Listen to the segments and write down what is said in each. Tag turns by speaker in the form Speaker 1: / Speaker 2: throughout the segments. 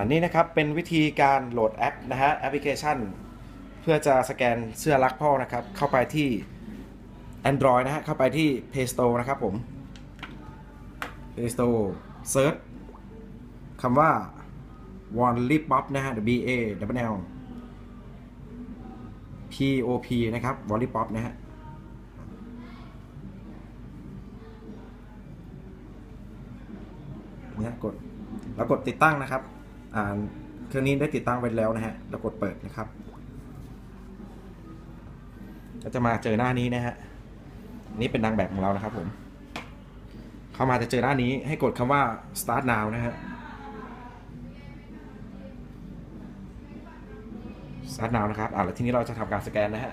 Speaker 1: อันนี้นะครับเป็นวิธีการโหลดแอปนะฮะแอปพลิเคชัน เพื่อจะสแกนเสื้อรักพ่อนะครับ เข้าไปที่ Android นะฮะเข้าไปที่ Play Store นะครับผม Play Store Search คำว่า w a n l i p o p นะฮะ B A W L P O P นะครับ w a n l i p o p นะฮะเนี่ยกด แล้วกดติดตั้งนะครับ เครื่องนี้ได้ติดตั้งไว้แล้วนะฮะแล้วกดเปิดนะครับก็จะมาเจอหน้านี้นะฮะนี่เป็นนางแบบของเรานะครับผม เข้ามาจะเจอหน้านี้ให้กดคำว่า start now นะฮะ start now นะครับอ่าแล้วทีนี้เราจะทำการสแกนนะฮะ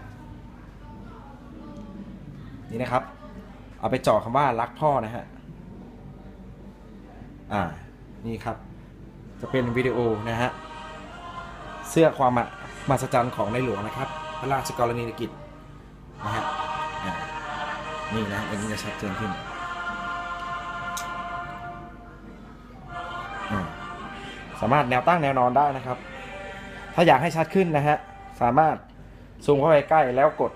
Speaker 1: นี่นะครับ เอาไปจ่อคำว่ารักพ่อนะฮะอ่านี่ครับ จะเป็นวิดีโอนะฮะเสื้อความมมหัศจรรย์ของในหลวงนะครับ พระราชกรณียกิจนะฮะนี่นะอันนี้จะชัดเจนขึ้นสามารถแนวตั้งแนวนอนได้นะครับ ถ้าอยากให้ชัดขึ้นนะฮะสามารถซูมเข้าไปใกล้แล้วกด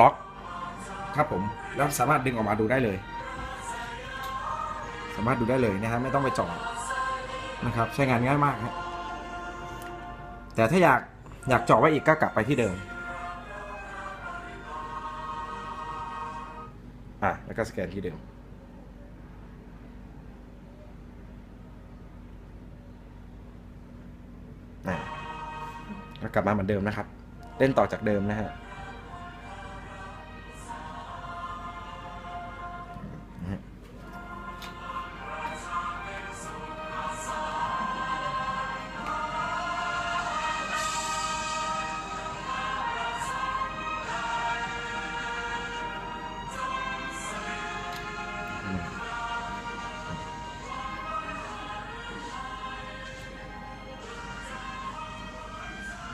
Speaker 1: ล็อกครับผมแล้วสามารถดึงออกมาดูได้เลย สามารถดูได้เลยนะฮะไม่ต้องไปจอด นะครับ ใช้งานง่ายมากฮะแต่ถ้าอยากอยากเจาะไว้อีกก็กลับไปที่เดิมอะแล้วก็สแกนที่เดิมอะแล้วกลับมาเหมือนเดิมนะครับ เล่นต่อจากเดิมนะฮะ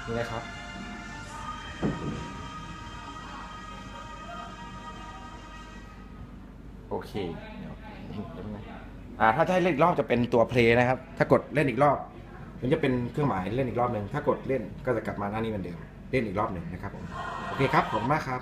Speaker 1: นี่นะครับ โอเคเดี๋ยวเดี๋ยวนะอ่าถ้าจะให้เล่นอีกรอบจะเป็นตัวเพลย์นะครับ ถ้ากดเล่นอีกรอบ มันจะเป็นเครื่องหมายเล่นอีกรอบหนึ่งถ้ากดเล่นก็จะกลับมาหน้านี้เหมือนเดิม เล่นอีกรอบหนึ่งนะครับผม โอเคครับ ขอบคุณมากครับ